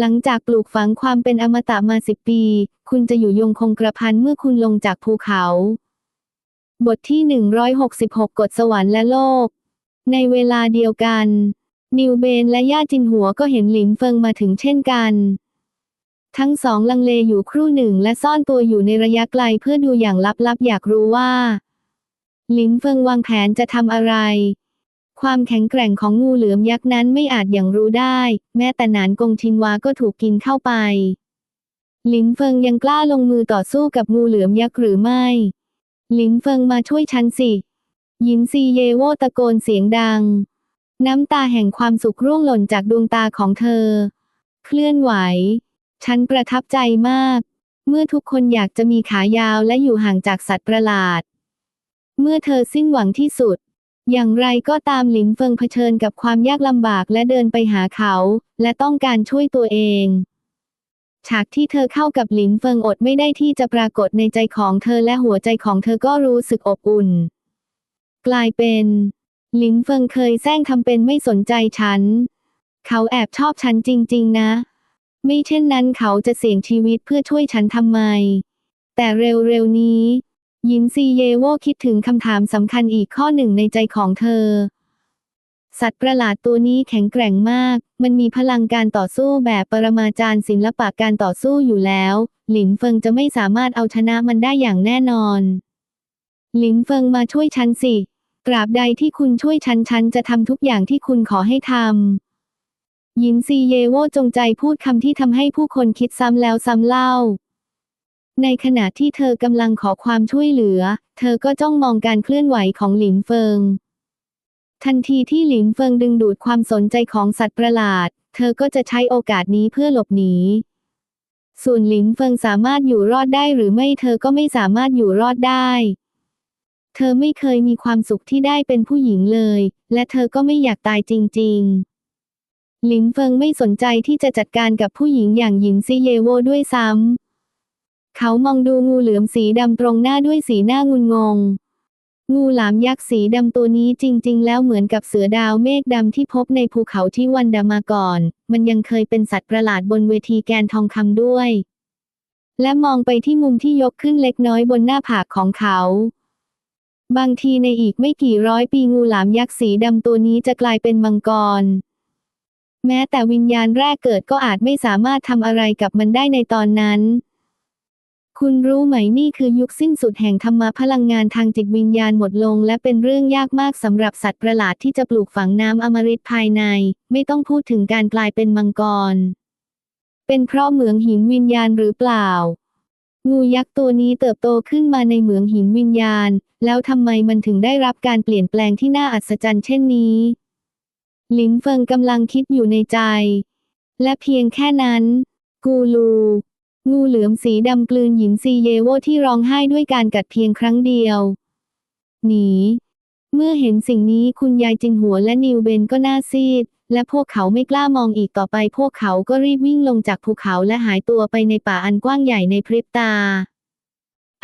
หลังจากปลูกฝังความเป็นอมตะมาสิบปี คุณจะอยู่ยงคงกระพันเมื่อคุณลงจากภูเขา บทที่ 166 กฎสวรรค์และโลก ในเวลาเดียวกัน นิวเบนและย่าจินหัวก็เห็นหลินเฟิงมาถึงเช่นกัน ทั้งสองลังเลอยู่ครู่หนึ่งและซ่อนตัวอยู่ในระยะไกลเพื่อดูอย่างลับๆ อยากรู้ว่า หลินเฟิงวางแผนจะทำอะไร ความแข็งแกร่งของงูเหลือมยักษ์นั้นไม่อาจอย่างรู้ได้ แม้แต่หนานกงชินวาก็ถูกกินเข้าไป หลินเฟิงยังกล้าลงมือต่อสู้กับงูเหลือมยักษ์หรือไม่ หลินเฟิงมาช่วยฉันสิหยินซีเยโวตะโกนเสียงดัง น้ำตาแห่งความสุขร่วงหล่นจากดวงตาของเธอ เคลื่อนไหว ฉันประทับใจมาก เมื่อทุกคนอยากจะมีขายาวและอยู่ห่างจากสัตว์ประหลาด เมื่อเธอสิ้นหวังที่สุด อย่างไรก็ตามหลินเฟิงเผชิญกับความยากลำบากและเดินไปหาเขา และต้องการช่วยตัวเอง ฉากที่เธอเข้ากับหลินเฟิงอดไม่ได้ที่จะปรากฏในใจของเธอและหัวใจของเธอก็รู้สึกอบอุ่น กลายเป็นหลินเฟิงเคยแซงทำเป็นไม่สนใจฉัน เขาแอบชอบฉันจริง ๆ นะ ไม่เช่นนั้นเขาจะเสี่ยงชีวิตเพื่อช่วยฉันทำไม แต่เร็วๆนี้ หยินซีเยโวคิดถึงคำถามสำคัญอีกข้อหนึ่งในใจของเธอ สัตว์ประหลาดตัวนี้แข็งแกร่งมาก มันมีพลังการต่อสู้แบบปรมาจารย์ศิลปะการต่อสู้อยู่แล้ว หลินเฟิงจะไม่สามารถเอาชนะมันได้อย่างแน่นอน หลินเฟิงมาช่วยฉันสิ ตราบใดที่คุณช่วยฉันฉันจะทำทุกอย่างที่คุณขอให้ทำหยินซีเยโวจงใจพูดคำที่ทำให้ผู้คนคิดซ้ำแล้วซ้ำเล่า ในขณะที่เธอกำลังขอความช่วยเหลือ เธอก็จ้องมองการเคลื่อนไหวของหลินเฟิง ทันทีที่หลินเฟิงดึงดูดความสนใจของสัตว์ประหลาด เธอก็จะใช้โอกาสนี้เพื่อหลบหนี ส่วนหลินเฟิงสามารถอยู่รอดได้หรือไม่เธอก็ไม่สามารถอยู่รอดได้ เธอไม่เคยมีความสุขที่ได้เป็นผู้หญิงเลย และเธอก็ไม่อยากตายจริง ๆ หลินเฟิงไม่สนใจที่จะจัดการกับผู้หญิงอย่างหยินซีเยโวด้วยซ้ำ เขามองดูงูเหลือมสีดำตรงหน้าด้วยสีหน้างุนงง งูหลามยักษ์สีดำตัวนี้จริง ๆ แล้วเหมือนกับเสือดาวเมฆดำที่พบในภูเขาที่วันดามาก่อน มันยังเคยเป็นสัตว์ประหลาดบนเวทีแกนทองคำด้วย และมองไปที่มุมที่ยกขึ้นเล็กน้อยบนหน้าผากของเขาบางทีในอีกไม่กี่ร้อยปีงูหลามยักษ์สีดำตัวนี้จะกลายเป็นมังกร แม้แต่วิญญาณแรกเกิดก็อาจไม่สามารถทำอะไรกับมันได้ในตอนนั้น คุณรู้ไหมนี่คือยุคสิ้นสุดแห่งธรรมะพลังงานทางจิตวิญญาณหมดลง และเป็นเรื่องยากมากสำหรับสัตว์ประหลาดที่จะปลูกฝังน้ำอมฤตภายใน ไม่ต้องพูดถึงการกลายเป็นมังกร เป็นเพราะเหมืองหินวิญญาณหรือเปล่า งูยักษ์ตัวนี้เติบโตขึ้นมาในเหมืองหินวิญญาณ แล้วทำไมมันถึงได้รับการเปลี่ยนแปลงที่น่าอัศจรรย์เช่นนี้หลินเฟิงกำลังคิดอยู่ในใจ และเพียงแค่นั้น กูรู งูเหลือมสีดำกลืนหยินซีเยโวที่ร้องไห้ด้วยการกัดเพียงครั้งเดียว หนี เมื่อเห็นสิ่งนี้คุณยายจินหัวและนิวเบนก็หน้าซีด และพวกเขาไม่กล้ามองอีกต่อไป พวกเขาก็รีบวิ่งลงจากภูเขาและหายตัวไปในป่าอันกว้างใหญ่ในพริบตา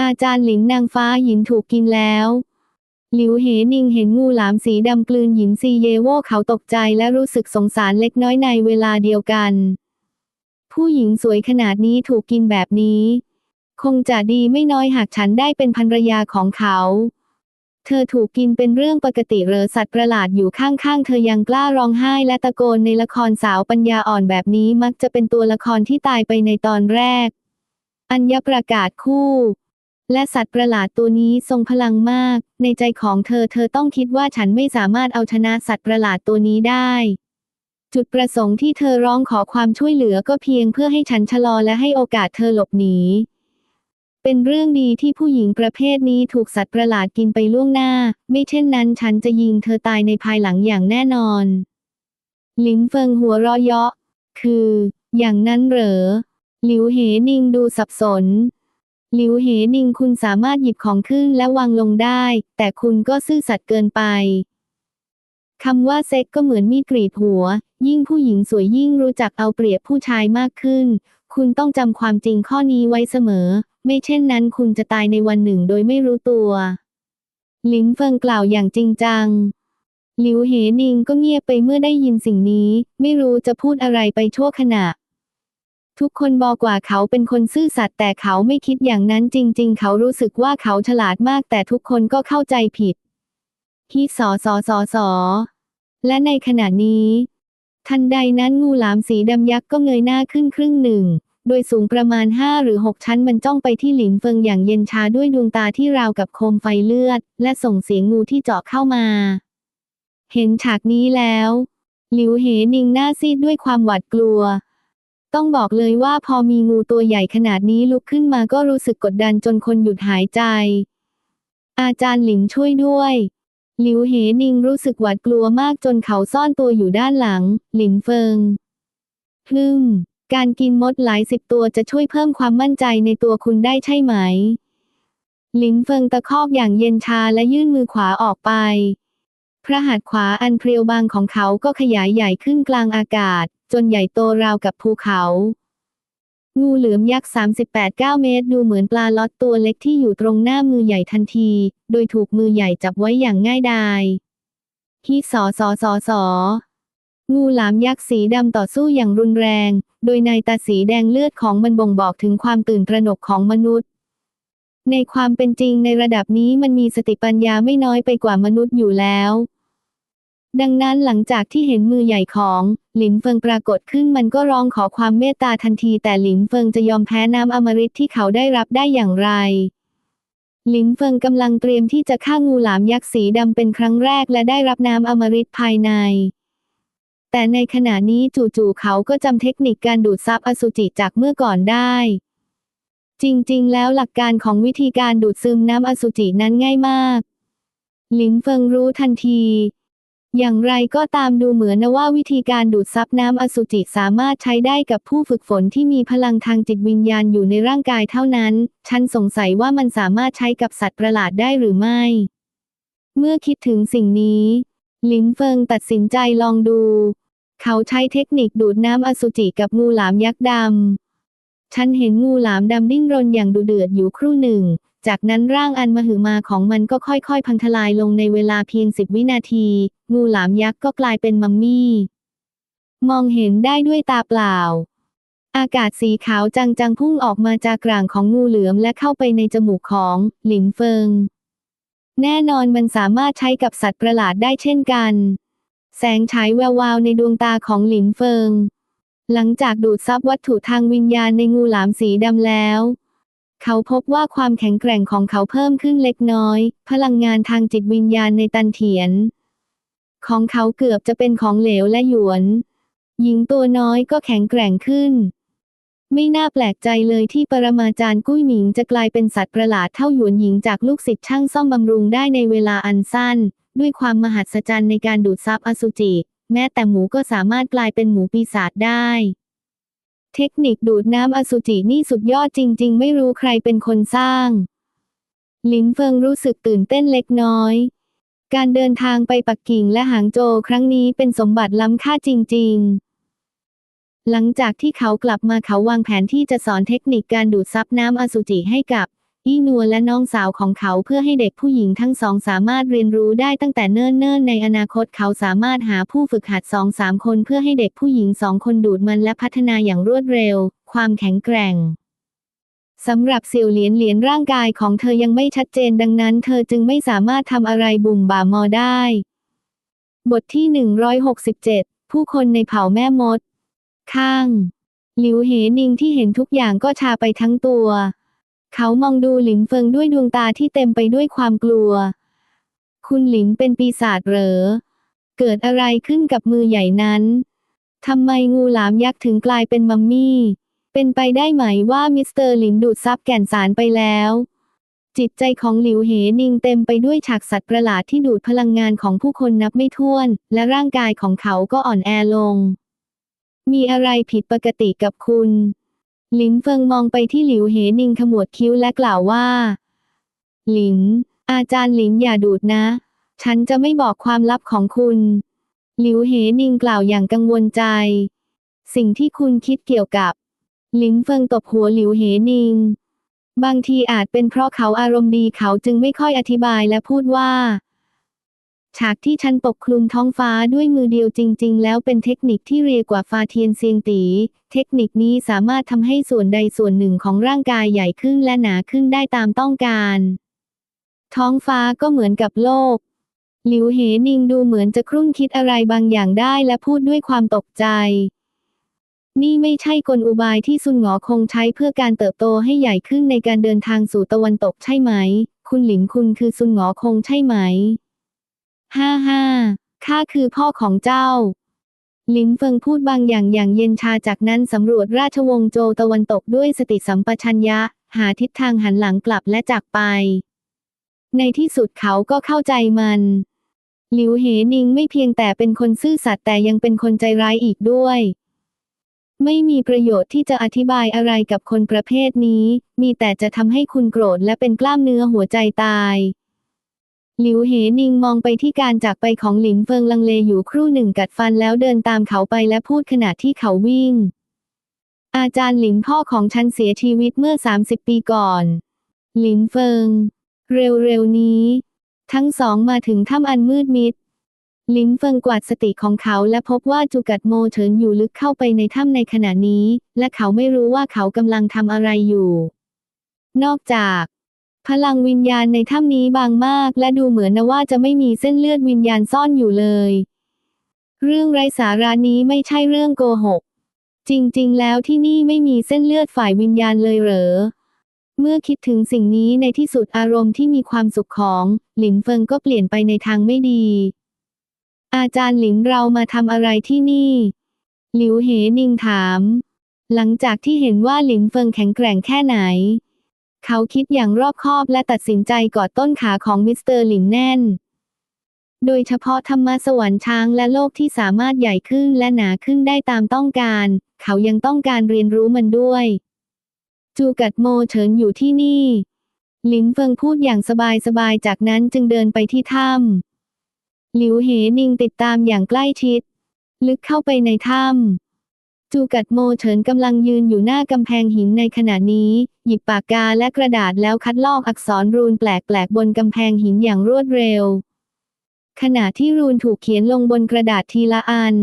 อาจารย์หลิงนางฟ้าหยินถูกกินแล้วหลิวเหนิงเห็นงูหลามสีดำกลืนหยินซีเยโวเขาตกใจและรู้สึกสงสารเล็กน้อยในเวลาเดียวกัน ผู้หญิงสวยขนาดนี้ถูกกินแบบนี้ คงจะดีไม่น้อยหากฉันได้เป็นภรรยาของเขา เธอถูกกินเป็นเรื่องปกติเหรอสัตว์ประหลาดอยู่ข้างๆ เธอยังกล้าร้องไห้และตะโกนในละครสาวปัญญาอ่อนแบบนี้มักจะเป็นตัวละครที่ตายไปในตอนแรก อัญญประกาศคู่ และสัตว์ประหลาดตัวนี้ทรงพลังมาก ในใจของเธอเธอต้องคิดว่าฉันไม่สามารถเอาชนะสัตว์ประหลาดตัวนี้ได้ จุดประสงค์ที่เธอร้องขอความช่วยเหลือก็เพียงเพื่อให้ฉันชะลอและให้โอกาสเธอหลบหนี เป็นเรื่องดีที่ผู้หญิงประเภทนี้ถูกสัตว์ประหลาดกินไปล่วงหน้า ไม่เช่นนั้นฉันจะยิงเธอตายในภายหลังอย่างแน่นอน หลินเฟิงหัวเราะเยาะ คือ อย่างนั้นเหรอ หลิวเหนิงดูสับสน หลิวเหนิงคุณสามารถหยิบของขึ้นและวางลงได้ แต่คุณก็ซื่อสัตย์เกินไปคำว่าเซ็กก็เหมือนมีดกรีดหัว ยิ่งผู้หญิงสวยยิ่งรู้จักเอาเปรียบผู้ชายมากขึ้น คุณต้องจำความจริงข้อนี้ไว้เสมอ ไม่เช่นนั้นคุณจะตายในวันหนึ่งโดยไม่รู้ตัว หลินเฟิงกล่าวอย่างจริงจัง หลิวเหนิงก็เงียบไปเมื่อได้ยินสิ่งนี้ ไม่รู้จะพูดอะไรไปชั่วขณะ ทุกคนบอกว่าเขาเป็นคนซื่อสัตย์แต่เขาไม่คิดอย่างนั้นจริง ๆ เขารู้สึกว่าเขาฉลาดมากแต่ทุกคนก็เข้าใจผิดฮิสอสอสอสอและในขณะนี้ ทันใดนั้นงูหลามสีดำยักษ์ก็เงยหน้าขึ้นครึ่งหนึ่ง โดยสูงประมาณห้าหรือหกชั้นมันจ้องไปที่หลินเฟิงอย่างเย็นชาด้วยดวงตาที่ราวกับโคมไฟเลือด และส่งเสียงงูที่เจาะเข้ามา เห็นฉากนี้แล้ว หลิวเหนิงหน้าซีดด้วยความหวาดกลัว ต้องบอกเลยว่าพอมีงูตัวใหญ่ขนาดนี้ลุกขึ้นมาก็รู้สึกกดดันจนคนหยุดหายใจ อาจารย์หลิงช่วยด้วย หลิวเหนิงรู้สึกหวาดกลัวมากจนเขาซ่อนตัวอยู่ด้านหลัง หลินเฟิงฮึมการกินมดหลายสิบตัวจะช่วยเพิ่มความมั่นใจในตัวคุณได้ใช่ไหม หลินเฟิงตะคอกอย่างเย็นชาและยื่นมือขวาออกไป พระหัตถ์ขวาอันเพรียวบางของเขาก็ขยายใหญ่ขึ้นกลางอากาศ จนใหญ่โตราวกับภูเขา งูเหลือมยักษ์ 38-9 เมตร ดูเหมือนปลาล็อตตัวเล็กที่อยู่ตรงหน้ามือใหญ่ทันที โดยถูกมือใหญ่จับไว้อย่างง่ายดายฮิสอสอสอสองูหลามยักษ์สีดำต่อสู้อย่างรุนแรง โดยในตาสีแดงเลือดของมันบ่งบอกถึงความตื่นตระหนกของมนุษย์ ในความเป็นจริงในระดับนี้มันมีสติปัญญาไม่น้อยไปกว่ามนุษย์อยู่แล้ว ดังนั้นหลังจากที่เห็นมือใหญ่ของหลินเฟิงปรากฏขึ้นมันก็ร้องขอความเมตตาทันที แต่หลินเฟิงจะยอมแพ้น้ำอมฤตที่เขาได้รับได้อย่างไร หลินเฟิงกำลังเตรียมที่จะฆ่างูหลามยักษ์สีดำเป็นครั้งแรกและได้รับน้ำอมฤตภายใน แต่ในขณะนี้จู่ๆเขาก็จำเทคนิคการดูดซับอสุจิจากเมื่อก่อนได้ จริงๆ แล้วหลักการของวิธีการดูดซึมน้ำอสุจินั้นง่ายมาก หลินเฟิงรู้ทันที อย่างไรก็ตามดูเหมือนนะว่าวิธีการดูดซับน้ำอสุจิสามารถใช้ได้กับผู้ฝึกฝนที่มีพลังทางจิตวิญญาณอยู่ในร่างกายเท่านั้น ฉันสงสัยว่ามันสามารถใช้กับสัตว์ประหลาดได้หรือไม่ เมื่อคิดถึงสิ่งนี้หลินเฟิงตัดสินใจลองดู เขาใช้เทคนิคดูดน้ำอสุจิกับงูหลามยักษ์ดำ ฉันเห็นงูหลามดำดิ้นรนอย่างดุเดือดอยู่ครู่หนึ่ง จากนั้นร่างอันมหึมาของมันก็ค่อยๆ พังทลายลงในเวลาเพียงสิบวินาที งูหลามยักษ์ก็กลายเป็นมัมมี่ มองเห็นได้ด้วยตาเปล่า อากาศสีขาวจางๆพุ่งออกมาจากกลางของงูเหลือมและเข้าไปในจมูกของหลินเฟิง แน่นอนมันสามารถใช้กับสัตว์ประหลาดได้เช่นกัน แสงฉายแวววาวในดวงตาของหลินเฟิง หลังจากดูดซับวัตถุทางวิญญาณในงูหลามสีดำแล้ว เขาพบว่าความแข็งแกร่งของเขาเพิ่มขึ้นเล็กน้อย พลังงานทางจิตวิญญาณในตันเถียน ของเขาเกือบจะเป็นของเหลวและหยวน หญิงตัวน้อยก็แข็งแกร่งขึ้น ไม่น่าแปลกใจเลยที่ปรมาจารย์กุ้ยหมิงจะกลายเป็นสัตว์ประหลาดเท่าหยวนหญิงจากลูกศิษย์ช่างซ่อมบำรุงได้ในเวลาอันสั้น ด้วยความมหัศจรรย์ในการดูดซับอสุจิ แม้แต่หมูก็สามารถกลายเป็นหมูปีศาจได้ เทคนิคดูดน้ำอสุจินี่สุดยอดจริง ๆ ไม่รู้ใครเป็นคนสร้างลินเฟิงรู้สึกตื่นเต้นเล็กน้อย การเดินทางไปปักกิ่งและหางโจวครั้งนี้เป็นสมบัติล้ำค่าจริง ๆ หลังจากที่เขากลับมาเขาวางแผนที่จะสอนเทคนิคการดูดซับน้ำอสุจิให้กับ อีนัวและน้องสาวของเขาเพื่อให้เด็กผู้หญิงทั้งสองสามารถเรียนรู้ได้ตั้งแต่เนิ่นๆ ในอนาคตเขาสามารถหาผู้ฝึกหัดสองสามคนเพื่อให้เด็กผู้หญิงสองคนดูดมันและพัฒนาอย่างรวดเร็ว ความแข็งแกร่งสำหรับเสี่ยวเหลียนเหรียญร่างกายของเธอยังไม่ชัดเจนดังนั้น เธอจึงไม่สามารถทำอะไรบุ่มบ่ามอได้ บทที่ 167 ผู้คนในเผ่าแม่มด ข้าง หลิวเหนิงที่เห็นทุกอย่างก็ชาไปทั้งตัว เขามองดูหลินเฟิงด้วยดวงตาที่เต็มไปด้วยความกลัว คุณหลินเป็นปีศาจเหรอ เกิดอะไรขึ้นกับมือใหญ่นั้นทำไมงูหลามยักษ์ถึงกลายเป็นมัมมี่ เป็นไปได้ไหมว่ามิสเตอร์หลินดูดซับแก่นสารไปแล้ว จิตใจของหลิวเหนิงเต็มไปด้วยฉากสัตว์ประหลาดที่ดูดพลังงานของผู้คนนับไม่ถ้วน และร่างกายของเขาก็อ่อนแอลง มีอะไรผิดปกติกับคุณ หลินเฟิงมองไปที่หลิวเหนิงขมวดคิ้วและกล่าวว่า หลินอาจารย์หลินอย่าดูดนะ ฉันจะไม่บอกความลับของคุณ หลิวเหนิงกล่าวอย่างกังวลใจ สิ่งที่คุณคิดเกี่ยวกับ หลินเฟิงตบหัวหลิวเหนิง บางทีอาจเป็นเพราะเขาอารมณ์ดีเขาจึงไม่ค่อยอธิบายและพูดว่า ฉากที่ฉันปกคลุมท้องฟ้าด้วยมือเดียวจริง ๆ แล้วเป็นเทคนิคที่เรียกว่าฟาเทียนเซียงตี เทคนิคนี้สามารถทำให้ส่วนใดส่วนหนึ่งของร่างกายใหญ่ขึ้นและหนาขึ้นได้ตามต้องการ ท้องฟ้าก็เหมือนกับโลก หลิวเหนิงดูเหมือนจะครุ่นคิดอะไรบางอย่างได้และพูดด้วยความตกใจ นี่ไม่ใช่กลอุบายที่ซุนหงอคงใช้เพื่อการเติบโตให้ใหญ่ขึ้นในการเดินทางสู่ตะวันตกใช่ไหม คุณหลิงคุณคือซุนหงอคงใช่ไหม ห้าห้าข้าคือพ่อของเจ้าลินเฟิงพูดบางอย่างอย่างเย็นชาจากนั้นสำรวจราชวงศ์โจวตะวันตกด้วยสติสัมปชัญญะ หาทิศทางหันหลังกลับและจากไป ในที่สุดเขาก็เข้าใจมัน หลิวเหนิงไม่เพียงแต่เป็นคนซื่อสัตย์แต่ยังเป็นคนใจร้ายอีกด้วย ไม่มีประโยชน์ที่จะอธิบายอะไรกับคนประเภทนี้ มีแต่จะทำให้คุณโกรธและเป็นกล้ามเนื้อหัวใจตาย หลิวเหนิงมองไปที่การจากไปของหลินเฟิงลังเลอยู่ครู่หนึ่งกัดฟันแล้วเดินตามเขาไปและพูดขณะที่เขาวิ่ง อาจารย์หลินพ่อของฉันเสียชีวิตเมื่อ 30 ปีก่อน หลินเฟิง เร็วๆนี้ ทั้งสองมาถึงถ้ำอันมืดมิดหลินเฟิงกวาดสติของเขาและพบว่าจูกัดโมเฉินอยู่ลึกเข้าไปในถ้ำในขณะนี้ และเขาไม่รู้ว่าเขากำลังทำอะไรอยู่ นอกจาก พลังวิญญาณในถ้ำนี้บางมาก และดูเหมือนนะว่าจะไม่มีเส้นเลือดวิญญาณซ่อนอยู่เลย เรื่องไร้สาระนี้ไม่ใช่เรื่องโกหก จริงๆ แล้วที่นี่ไม่มีเส้นเลือดฝ่ายวิญญาณเลยเหรอ เมื่อคิดถึงสิ่งนี้ในที่สุดอารมณ์ที่มีความสุขของหลินเฟิงก็เปลี่ยนไปในทางไม่ดี อาจารย์หลินเรามาทำอะไรที่นี่ หลิวเหนิงถาม หลังจากที่เห็นว่าหลินเฟิงแข็งแกร่งแค่ไหน เขาคิดอย่างรอบคอบและตัดสินใจกอดต้นขาของมิสเตอร์หลินแน่น โดยเฉพาะธรรมสวรรค์ช้างและโลกที่สามารถใหญ่ขึ้นและหนาขึ้นได้ตามต้องการ เขายังต้องการเรียนรู้มันด้วย จูกัดโมเฉินอยู่ที่นี่ หลินเฟิงพูดอย่างสบายๆ จากนั้นจึงเดินไปที่ถ้ำหลิวเหนิงติดตามอย่างใกล้ชิด ลึกเข้าไปในถ้ำ จูกัดโมเฉินกำลังยืนอยู่หน้ากำแพงหินในขณะนี้ หยิบปากกาและกระดาษแล้วคัดลอกอักษรรูนแปลกๆบนกำแพงหินอย่างรวดเร็ว ขณะที่รูนถูกเขียนลงบนกระดาษทีละอัน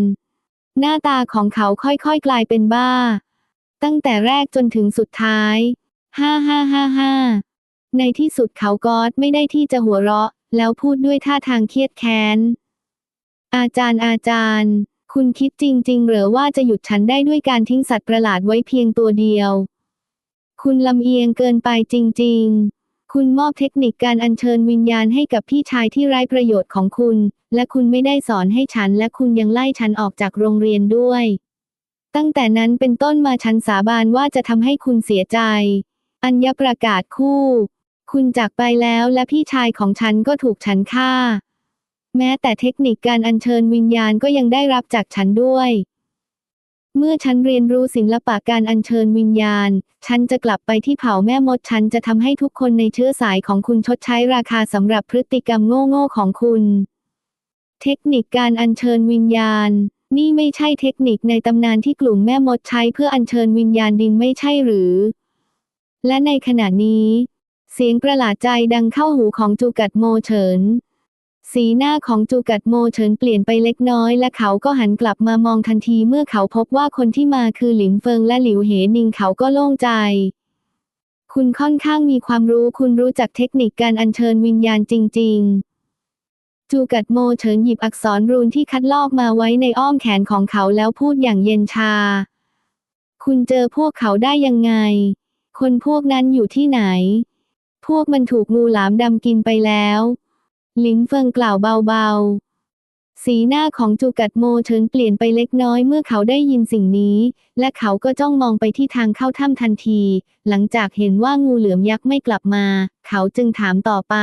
หน้าตาของเขาค่อยๆกลายเป็นบ้า ตั้งแต่แรกจนถึงสุดท้ายฮ่าฮ่าฮ่าฮ่าในที่สุดเขากอดไม่ได้ที่จะหัวเราะ แล้วพูดด้วยท่าทางเครียดแค้น อาจารย์อาจารย์ คุณคิดจริง ๆ หรือว่าจะหยุดฉันได้ด้วยการทิ้งสัตว์ประหลาดไว้เพียงตัวเดียว คุณลำเอียงเกินไปจริง ๆ คุณมอบเทคนิคการอัญเชิญวิญญาณให้กับพี่ชายที่ไร้ประโยชน์ของคุณ และคุณไม่ได้สอนให้ฉัน และคุณยังไล่ฉันออกจากโรงเรียนด้วย ตั้งแต่นั้นเป็นต้นมาฉันสาบานว่าจะทำให้คุณเสียใจ อัญญประกาศคู่ คุณจากไปแล้วและพี่ชายของฉันก็ถูกฉันฆ่า แม้แต่เทคนิคการอัญเชิญวิญญาณก็ยังได้รับจากฉันด้วย เมื่อฉันเรียนรู้ศิลปะการอัญเชิญวิญญาณ ฉันจะกลับไปที่เผ่าแม่มด ฉันจะทำให้ทุกคนในเชื้อสายของคุณชดใช้ราคาสำหรับพฤติกรรมโง่ๆของคุณ เทคนิคการอัญเชิญวิญญาณ นี่ไม่ใช่เทคนิคในตำนานที่กลุ่มแม่มดใช้เพื่ออัญเชิญวิญญาณดินไม่ใช่หรือ และในขณะนี้ เสียงประหลาดใจดังเข้าหูของจูกัดโมเฉิน สีหน้าของจูกัดโมเฉินเปลี่ยนไปเล็กน้อย และเขาก็หันกลับมามองทันทีเมื่อเขาพบว่าคนที่มาคือหลินเฟิงและหลิวเหนิงเขาก็โล่งใจ คุณค่อนข้างมีความรู้คุณรู้จักเทคนิคการอัญเชิญวิญญาณจริง ๆจูกัดโมเฉินหยิบอักษรรูนที่คัดลอกมาไว้ในอ้อมแขนของเขาแล้วพูดอย่างเย็นชา คุณเจอพวกเขาได้ยังไง คนพวกนั้นอยู่ที่ไหน พวกมันถูกงูหลามดำกินไปแล้ว ลินเฟิงกล่าวเบาๆ สีหน้าของจูกัดโมเฉินเปลี่ยนไปเล็กน้อยเมื่อเขาได้ยินสิ่งนี้ และเขาก็จ้องมองไปที่ทางเข้าถ้ำทันที หลังจากเห็นว่างูเหลือมยักษ์ไม่กลับมา เขาจึงถามต่อไป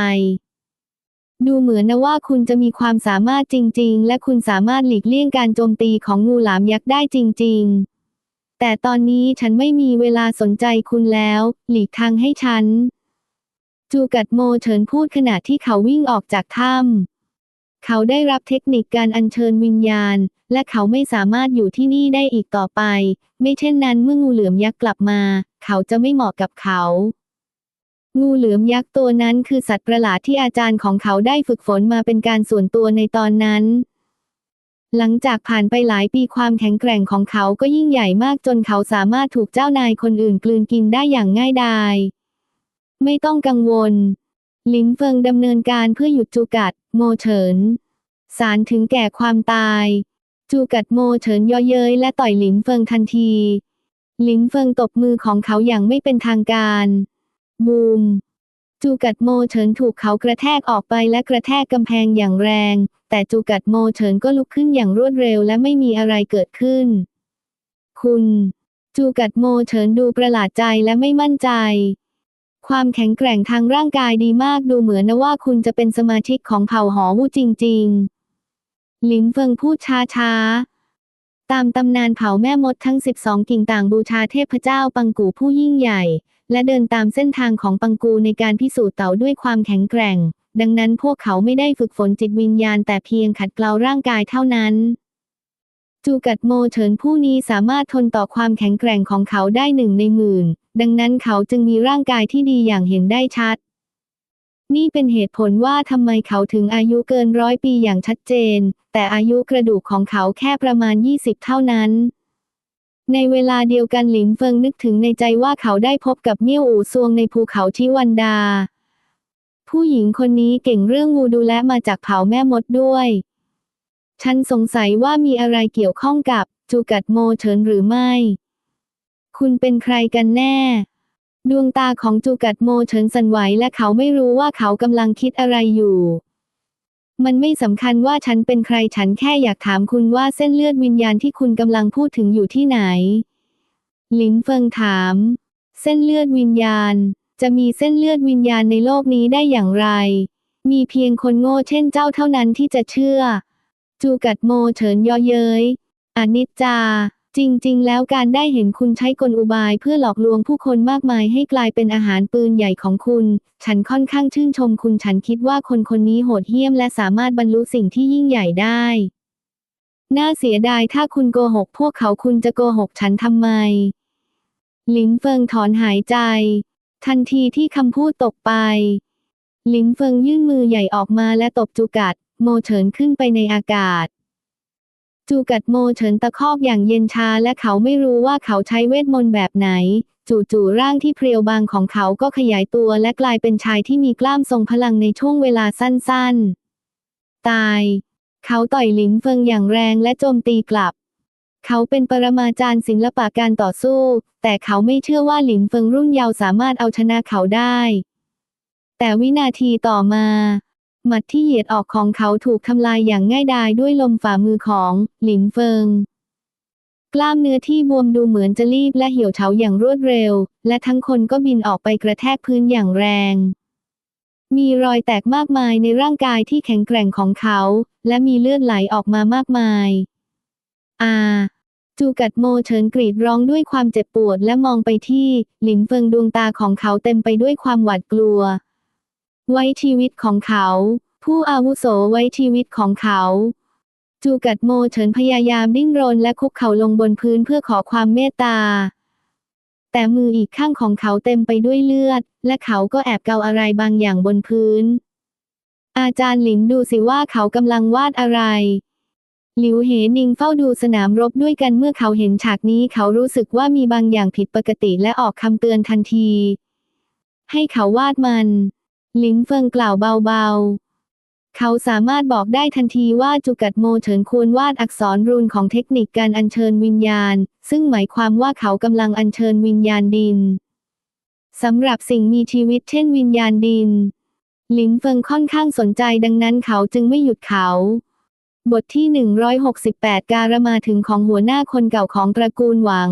ดูเหมือนนะว่าคุณจะมีความสามารถจริง ๆ และคุณสามารถหลีกเลี่ยงการโจมตีของงูหลามยักษ์ได้จริง ๆ แต่ตอนนี้ฉันไม่มีเวลาสนใจคุณแล้ว หลีกทางให้ฉัน จูกัดโมเฉินพูดขณะที่เขาวิ่งออกจากถ้ำเขาได้รับเทคนิคการอัญเชิญวิญญาณ และเขาไม่สามารถอยู่ที่นี่ได้อีกต่อไป ไม่เช่นนั้นเมื่องูเหลือมยักษ์กลับมา เขาจะไม่เหมาะกับเขา งูเหลือมยักษ์ตัวนั้นคือสัตว์ประหลาดที่อาจารย์ของเขาได้ฝึกฝนมาเป็นการส่วนตัวในตอนนั้นหลังจากผ่านไปหลายปีความแข็งแกร่งของเขาก็ยิ่งใหญ่มากจนเขาสามารถถูกเจ้านายคนอื่นกลืนกินได้อย่างง่ายดาย ไม่ต้องกังวลลินเฟิงดำเนินการเพื่อหยุดจูกัด โมเฉินสารถึงแก่ความตาย จูกัดโมเฉินย่อเย้ยและต่อยหลินเฟิงทันที หลินเฟิงตบมือของเขาอย่างไม่เป็นทางการ บูม จูกัดโมเฉินถูกเขากระแทกออกไปและกระแทกกำแพงอย่างแรง แต่จูกัดโมเฉินก็ลุกขึ้นอย่างรวดเร็วและไม่มีอะไรเกิดขึ้น คุณ จูกัดโมเฉินดูประหลาดใจและไม่มั่นใจ ความแข็งแกร่งทางร่างกายดีมากดูเหมือนนะว่าคุณจะเป็นสมาชิกของเผ่าหอวูจริง ๆ หลินเฟิงพูดช้าๆ ตามตำนานเผ่าแม่มดทั้ง 12 กิ่งต่างบูชาเทพเจ้าปังกูผู้ยิ่งใหญ่ และเดินตามเส้นทางของปังกูในการพิสูจน์เต่าด้วยความแข็งแกร่ง ดังนั้นพวกเขาไม่ได้ฝึกฝนจิตวิญญาณแต่เพียงขัดเกลาร่างกายเท่านั้นจูกัดโมเฉินผู้นี้สามารถทนต่อความแข็งแกร่งของเขาได้หนึ่งในหมื่น ดังนั้นเขาจึงมีร่างกายที่ดีอย่างเห็นได้ชัด นี่เป็นเหตุผลว่าทำไมเขาถึงอายุเกินร้อยปีอย่างชัดเจน แต่อายุกระดูกของเขาแค่ประมาณ 20 เท่านั้น ในเวลาเดียวกันหลินเฟิงนึกถึงในใจว่าเขาได้พบกับเมี่ยวอู่ซวงในภูเขาทิวันดา ผู้หญิงคนนี้เก่งเรื่องงูดูและมาจากเผ่าแม่มดด้วย ฉันสงสัยว่ามีอะไรเกี่ยวข้องกับจูกัดโมเฉินหรือไม่ คุณเป็นใครกันแน่ ดวงตาของจูกัดโมเฉินสั่นไหวและเขาไม่รู้ว่าเขากำลังคิดอะไรอยู่ มันไม่สำคัญว่าฉันเป็นใครฉันแค่อยากถามคุณว่าเส้นเลือดวิญญาณที่คุณกำลังพูดถึงอยู่ที่ไหน หลินเฟิงถาม เส้นเลือดวิญญาณ จะมีเส้นเลือดวิญญาณในโลกนี้ได้อย่างไร มีเพียงคนโง่เช่นเจ้าเท่านั้นที่จะเชื่อ จูกัดโมเฉินย่อเย้ยอนิจจา จริง ๆ แล้วการได้เห็นคุณใช้กลอุบายเพื่อหลอกลวงผู้คนมากมายให้กลายเป็นอาหารปืนใหญ่ของคุณ ฉันค่อนข้างชื่นชมคุณฉันคิดว่าคนคนนี้โหดเหี้ยมและสามารถบรรลุสิ่งที่ยิ่งใหญ่ได้ น่าเสียดายถ้าคุณโกหก พวกเขาคุณจะโกหกฉันทำไม หลินเฟิงถอนหายใจ ทันทีที่คำพูดตกไป หลินเฟิงยื่นมือใหญ่ออกมาและตบจูกัด โมเฉินขึ้นไปในอากาศ จูกัดโมเฉินตะคอกอย่างเย็นชาและเขาไม่รู้ว่าเขาใช้เวทมนต์แบบไหน จู่ๆร่างที่เพรียวบางของเขาก็ขยายตัวและกลายเป็นชายที่มีกล้ามทรงพลังในช่วงเวลาสั้นๆ ตาย เขาต่อยหลินเฟิงอย่างแรงและโจมตีกลับ เขาเป็นปรมาจารย์ศิลปะการต่อสู้ แต่เขาไม่เชื่อว่าหลินเฟิงรุ่นเยาว์สามารถเอาชนะเขาได้ แต่วินาทีต่อมา หมัดที่เหยียดออกของเขาถูกทำลายอย่างง่ายดายด้วยลมฝ่ามือของ หลินเฟิง กล้ามเนื้อที่บวมดูเหมือนจะรีบและเหี่ยวเฉาอย่างรวดเร็ว และทั้งคนก็บินออกไปกระแทกพื้นอย่างแรง มีรอยแตกมากมายในร่างกายที่แข็งแกร่งของเขา และมีเลือดไหลออกมามากมาย อาจูกัดโมเฉินกรีดร้องด้วยความเจ็บปวดและมองไปที่ หลินเฟิงดวงตาของเขาเต็มไปด้วยความหวาดกลัว ไว้ชีวิตของเขา ผู้อาวุโสไว้ชีวิตของเขา จูกัดโมเฉินพยายามดิ้นรนและคุกเข่าลงบนพื้นเพื่อขอความเมตตา แต่มืออีกข้างของเขาเต็มไปด้วยเลือด และเขาก็แอบเกาอะไรบางอย่างบนพื้น อาจารย์หลินดูสิว่าเขากำลังวาดอะไรหลิวเหนิงเฝ้าดูสนามรบด้วยกันเมื่อเขาเห็นฉากนี้เขารู้สึกว่ามีบางอย่างผิดปกติและออกคำเตือนทันที ให้เขาวาดมัน หลินเฟิงกล่าวเบาๆ เขาสามารถบอกได้ทันทีว่าจูกัดโมเฉินควรวาดอักษรรูนของเทคนิคการอัญเชิญวิญญาณ ซึ่งหมายความว่าเขากำลังอัญเชิญวิญญาณดินสำหรับสิ่งมีชีวิตเช่นวิญญาณดิน หลินเฟิงค่อนข้างสนใจดังนั้นเขาจึงไม่หยุดเขา บทที่ 168 การมาถึงของหัวหน้าคนเก่าของตระกูลหวัง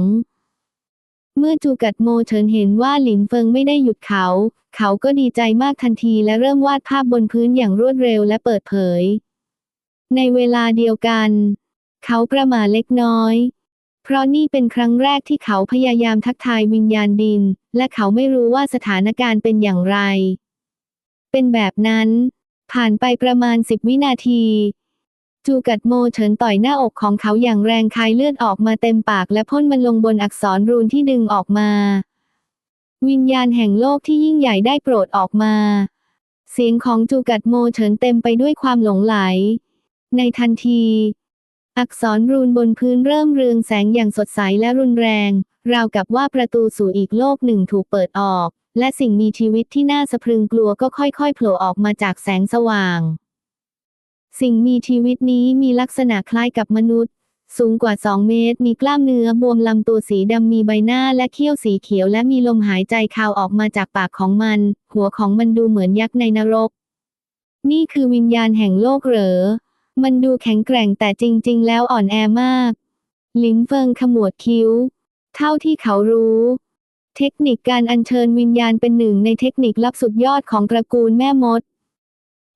เมื่อจูกัดโมเฉินเห็นว่าหลินเฟิงไม่ได้หยุดเขา เขาก็ดีใจมากทันทีและเริ่มวาดภาพบนพื้นอย่างรวดเร็วและเปิดเผย ในเวลาเดียวกัน เขาประหมาเล็กน้อย เพราะนี่เป็นครั้งแรกที่เขาพยายามทักทายวิญญาณดิน และเขาไม่รู้ว่าสถานการณ์เป็นอย่างไร เป็นแบบนั้น ผ่านไปประมาณสิบวินาที จูกัดโมเฉินต่อยหน้าอกของเขาอย่างแรงคายเลือดออกมาเต็มปากและพ่นมันลงบนอักษรรูนที่ดึงออกมา วิญญาณแห่งโลกที่ยิ่งใหญ่ได้โปรดออกมา เสียงของจูกัดโมเฉินเต็มไปด้วยความหลงไหล ในทันที อักษรรูนบนพื้นเริ่มเรืองแสงอย่างสดใสและรุนแรง ราวกับว่าประตูสู่อีกโลกหนึ่งถูกเปิดออก และสิ่งมีชีวิตที่น่าสะพรึงกลัวก็ค่อยๆโผล่ออกมาจากแสงสว่าง สิ่งมีชีวิตนี้มีลักษณะคล้ายกับมนุษย์ สูงกว่า 2 เมตร มีกล้ามเนื้อบวมลำตัวสีดำมีใบหน้าและเขี้ยวสีเขียวและมีลมหายใจคาวออกมาจากปากของมัน หัวของมันดูเหมือนยักษ์ในนรก นี่คือวิญญาณแห่งโลกเหรอ มันดูแข็งแกร่งแต่จริง ๆ แล้วอ่อนแอมาก ลินเฟิงขมวดคิ้ว เท่าที่เขารู้เทคนิคการอัญเชิญวิญญาณเป็นหนึ่งในเทคนิคลับสุดยอดของตระกูลแม่มด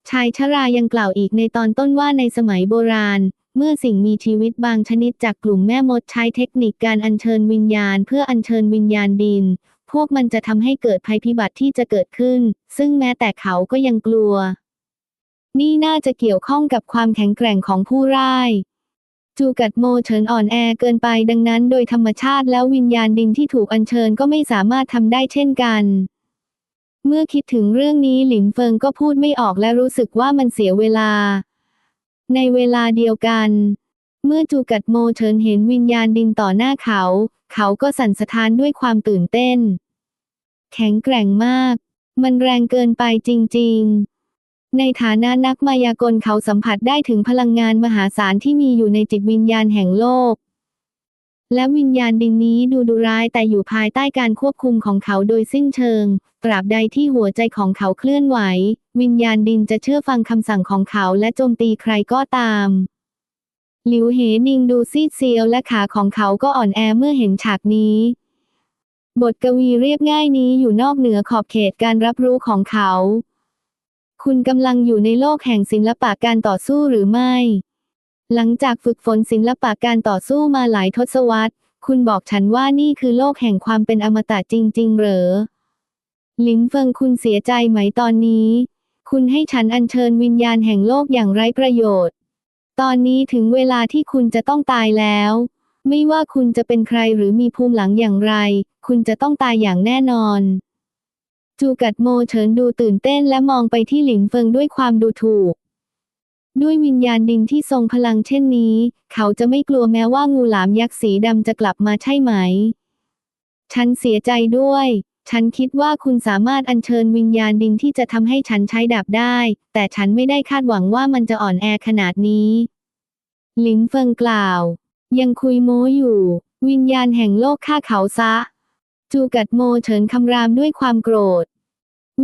ชายชรายังกล่าวอีกในตอนต้นว่าในสมัยโบราณ เมื่อสิ่งมีชีวิตบางชนิดจากกลุ่มแม่มดใช้เทคนิคการอัญเชิญวิญญาณ เพื่ออัญเชิญวิญญาณดิน พวกมันจะทำให้เกิดภัยพิบัติที่จะเกิดขึ้น ซึ่งแม้แต่เขาก็ยังกลัว นี่น่าจะเกี่ยวข้องกับความแข็งแกร่งของผู้ร้ายจูกัดโมเฉินอ่อนแอเกินไปดังนั้น โดยธรรมชาติแล้ววิญญาณดินที่ถูกอัญเชิญก็ไม่สามารถทำได้เช่นกัน เมื่อคิดถึงเรื่องนี้หลินเฟิงก็พูดไม่ออกและรู้สึกว่ามันเสียเวลา ในเวลาเดียวกัน เมื่อจูกัดโมเฉินเห็นวิญญาณดินต่อหน้าเขา เขาก็สั่นสะท้านด้วยความตื่นเต้น แข็งแกร่งมาก มันแรงเกินไปจริง ๆ ในฐานะนักมายากลเขาสัมผัสได้ถึงพลังงานมหาศาลที่มีอยู่ในจิตวิญญาณแห่งโลก และวิญญาณดินนี้ดูดุร้ายแต่อยู่ภายใต้การควบคุมของเขาโดยสิ้นเชิง ตราบใดที่หัวใจของเขาเคลื่อนไหว วิญญาณดินจะเชื่อฟังคำสั่งของเขาและโจมตีใครก็ตาม หลิวเหนิงดูซีดเซียวและขาของเขาก็อ่อนแอเมื่อเห็นฉากนี้ บทกวีเรียบง่ายนี้อยู่นอกเหนือขอบเขตการรับรู้ของเขา คุณกำลังอยู่ในโลกแห่งศิลปะการต่อสู้หรือไม่ หลังจากฝึกฝนศิลปะการต่อสู้มาหลายทศวรรษ คุณบอกฉันว่านี่คือโลกแห่งความเป็นอมตะจริง ๆ เหรอ หลินเฟิงคุณเสียใจไหมตอนนี้ คุณให้ฉันอัญเชิญวิญญาณแห่งโลกอย่างไร้ประโยชน์ ตอนนี้ถึงเวลาที่คุณจะต้องตายแล้ว ไม่ว่าคุณจะเป็นใครหรือมีภูมิหลังอย่างไร คุณจะต้องตายอย่างแน่นอน จูกัดโมเฉินดูตื่นเต้นและมองไปที่หลินเฟิงด้วยความดูถูก ด้วยวิญญาณดินที่ทรงพลังเช่นนี้ เขาจะไม่กลัวแม้ว่างูหลามยักษ์สีดำจะกลับมาใช่ไหม ฉันเสียใจด้วย ฉันคิดว่าคุณสามารถอัญเชิญวิญญาณดินที่จะทำให้ฉันใช้ดาบได้ แต่ฉันไม่ได้คาดหวังว่ามันจะอ่อนแอขนาดนี้หลินเฟิงกล่าว ยังคุยโม้อยู่ วิญญาณแห่งโลกฆ่าเขาซะ จูกัดโมเฉินคำรามด้วยความโกรธ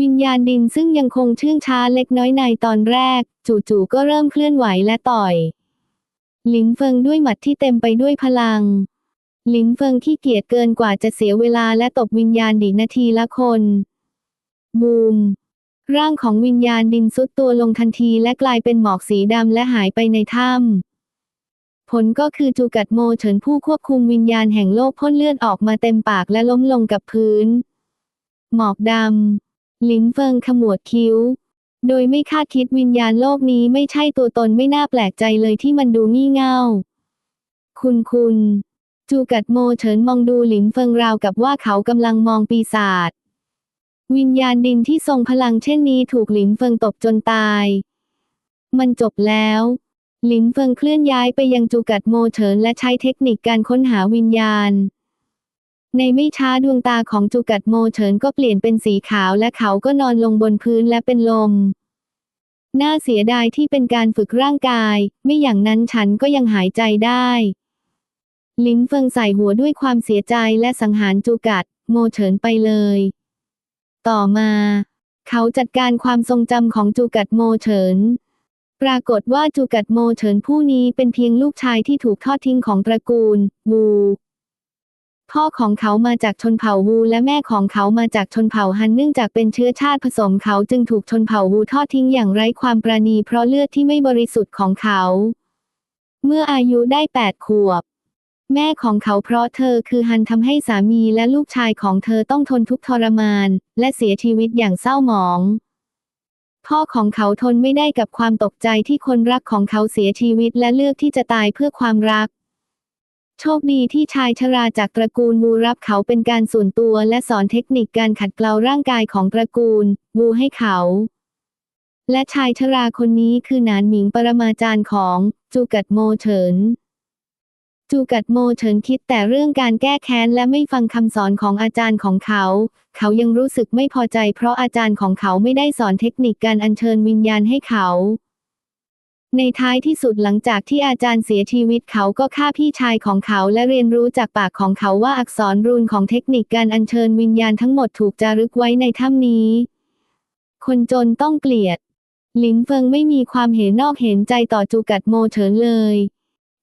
วิญญาณดินซึ่งยังคงเชื่องช้าเล็กน้อยในตอนแรก จู่ๆก็เริ่มเคลื่อนไหวและต่อย หลินเฟิงด้วยหมัดที่เต็มไปด้วยพลัง หลินเฟิงขี้เกียจเกินกว่าจะเสียเวลาและตบวิญญาณดินนาทีละคน บูม ร่างของวิญญาณดินซุดตัวลงทันทีและกลายเป็นหมอกสีดำและหายไปในถ้ำผลก็คือจูกัดโมเฉินผู้ควบคุมวิญญาณแห่งโลกพ่นเลือดออกมาเต็มปากและล้มลงกับพื้น หมอกดำ ลินเฟิงขมวดคิ้ว โดยไม่คาดคิดวิญญาณโลกนี้ไม่ใช่ตัวตนไม่น่าแปลกใจเลยที่มันดูงี่เง่า คุณคุณ จูกัดโมเฉินมองดูหลินเฟิงราวกับว่าเขากำลังมองปีศาจ วิญญาณดินที่ทรงพลังเช่นนี้ถูกหลินเฟิงตบจนตาย มันจบแล้วหลินเฟิงเคลื่อนย้ายไปยังจูกัดโมเฉินและใช้เทคนิคการค้นหาวิญญาณ ในไม่ช้าดวงตาของจูกัดโมเฉินก็เปลี่ยนเป็นสีขาวและเขาก็นอนลงบนพื้นและเป็นลม น่าเสียดายที่เป็นการฝึกร่างกาย ไม่อย่างนั้นฉันก็ยังหายใจได้ลินเฟิงใส่หัวด้วยความเสียใจและสังหารจูกัด โมเฉินไปเลย ต่อมา เขาจัดการความทรงจำของจูกัดโมเฉิน ปรากฏว่าจูกัดโมเฉินผู้นี้เป็นเพียงลูกชายที่ถูกทอดทิ้งของตระกูล วู พ่อของเขามาจากชนเผ่าวูและแม่ของเขามาจากชนเผ่าฮันเนื่องจากเป็นเชื้อชาติผสมเขาจึงถูกชนเผ่าวูทอดทิ้งอย่างไร้ความประณีเพราะเลือดที่ไม่บริสุทธิ์ของเขา เมื่ออายุได้แปดขวบ แม่ของเขาเพราะเธอคือฮันทำให้สามีและลูกชายของเธอต้องทนทุกข์ทรมาน และเสียชีวิตอย่างเศร้าหมองพ่อของเขาทนไม่ได้กับความตกใจที่คนรักของเขาเสียชีวิตและเลือกที่จะตายเพื่อความรัก โชคดีที่ชายชราจากตระกูลวูรับเขาเป็นการส่วนตัวและสอนเทคนิคการขัดเกลาร่างกายของตระกูลวูให้เขา และชายชราคนนี้คือหนานหมิงปรมาจารย์ของจูกัดโมเฉินจูกัดโมเฉินคิดแต่เรื่องการแก้แค้นและไม่ฟังคำสอนของอาจารย์ของเขา เขายังรู้สึกไม่พอใจเพราะอาจารย์ของเขาไม่ได้สอนเทคนิคการอัญเชิญวิญญาณให้เขา ในท้ายที่สุดหลังจากที่อาจารย์เสียชีวิตเขาก็ฆ่าพี่ชายของเขาและเรียนรู้จากปากของเขาว่าอักษรรูนของเทคนิคการอัญเชิญวิญญาณทั้งหมดถูกจารึกไว้ในถ้ำนี้ คนจนต้องเกลียด หลินเฟิงไม่มีความเห็นนอกเห็นใจต่อจูกัดโมเฉินเลย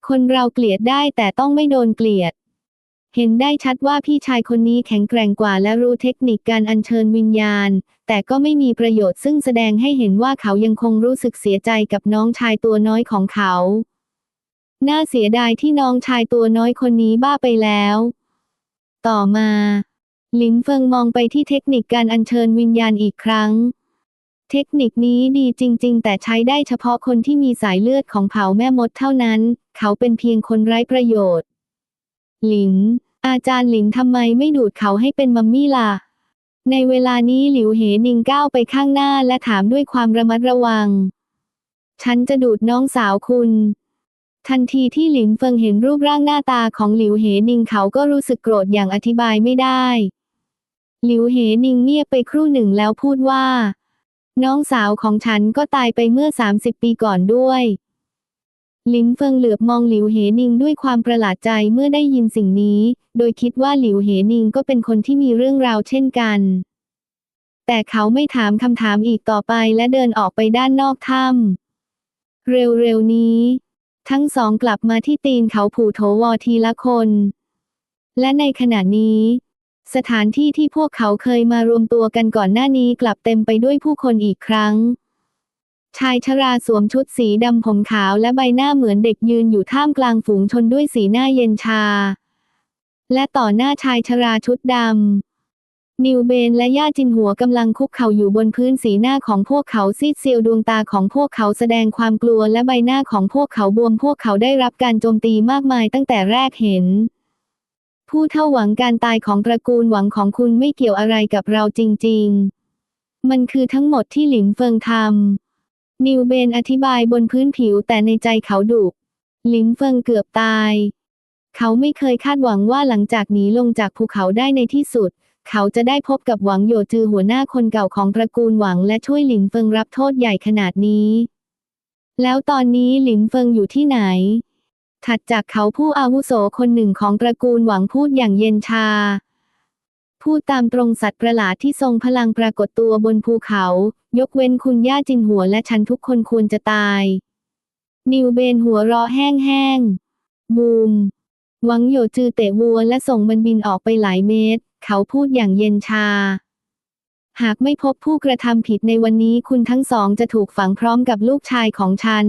คนเราเกลียดได้แต่ต้องไม่โดนเกลียด เห็นได้ชัดว่าพี่ชายคนนี้แข็งแกร่งกว่าและรู้เทคนิคการอัญเชิญวิญญาณ แต่ก็ไม่มีประโยชน์ซึ่งแสดงให้เห็นว่าเขายังคงรู้สึกเสียใจกับน้องชายตัวน้อยของเขา น่าเสียดายที่น้องชายตัวน้อยคนนี้บ้าไปแล้ว ต่อมาหลินเฟิงมองไปที่เทคนิคการอัญเชิญวิญญาณอีกครั้ง เทคนิคนี้ดีจริง ๆ แต่ใช้ได้เฉพาะคนที่มีสายเลือดของเผ่าแม่มดเท่านั้น เขาเป็นเพียงคนไร้ประโยชน์ หลินอาจารย์หลินทำไมไม่ดูดเขาให้เป็นมัมมี่ล่ะ ในเวลานี้หลิวเหนิงก้าวไปข้างหน้าและถามด้วยความระมัดระวัง ฉันจะดูดน้องสาวคุณ ทันทีที่หลินเฟิงเห็นรูปร่างหน้าตาของหลิวเหนิงเขาก็รู้สึกโกรธอย่างอธิบายไม่ได้ หลิวเหนิงเงียบไปครู่หนึ่งแล้วพูดว่า น้องสาวของฉันก็ตายไปเมื่อ 30 ปีก่อนด้วย ลินเฟิงเหลือบมองหลิวเหนิงด้วยความประหลาดใจเมื่อได้ยินสิ่งนี้ โดยคิดว่าหลิวเหนิงก็เป็นคนที่มีเรื่องราวเช่นกัน แต่เขาไม่ถามคำถามอีกต่อไปและเดินออกไปด้านนอกถ้ำเร็วๆนี้ ทั้งสองกลับมาที่ตีนเขาผู่โถวอทีละคน และในขณะนี้ สถานที่ที่พวกเขาเคยมารวมตัวกันก่อนหน้านี้กลับเต็มไปด้วยผู้คนอีกครั้ง ชายชราสวมชุดสีดำผมขาวและใบหน้าเหมือนเด็กยืนอยู่ท่ามกลางฝูงชนด้วยสีหน้าเย็นชา และต่อหน้าชายชราชุดดำ นิวเบนและย่าจินหัวกำลังคุกเข่าอยู่บนพื้นสีหน้าของพวกเขาซีดเซียวดวงตาของพวกเขาแสดงความกลัวและใบหน้าของพวกเขาบวมพวกเขาได้รับการโจมตีมากมายตั้งแต่แรกเห็น ผู้เท่าหวังการตายของตระกูลหวังของคุณไม่เกี่ยวอะไรกับเราจริง ๆ มันคือทั้งหมดที่หลินเฟิงทำ นิวเบนอธิบายบนพื้นผิวแต่ในใจเขาดุหลินเฟิงเกือบตาย เขาไม่เคยคาดหวังว่าหลังจากหนีลงจากภูเขาได้ในที่สุด เขาจะได้พบกับหวังโยจือหัวหน้าคนเก่าของตระกูลหวังและช่วยหลินเฟิงรับโทษใหญ่ขนาดนี้ แล้วตอนนี้หลินเฟิงอยู่ที่ไหน ถัดจากเขาผู้อาวุโสคนหนึ่งของตระกูลหวังพูดอย่างเย็นชา พูดตามตรงสัตว์ประหลาดที่ทรงพลังปรากฏตัวบนภูเขา ยกเว้นคุณย่าจินหัวและฉันทุกคนควรจะตาย นิวเบนหัวราะแห้งๆ บูม หวังโยจือเตะวัวและส่งมันบินออกไปหลายเมตร เขาพูดอย่างเย็นชา หากไม่พบผู้กระทำผิดในวันนี้คุณทั้งสองจะถูกฝังพร้อมกับลูกชายของฉัน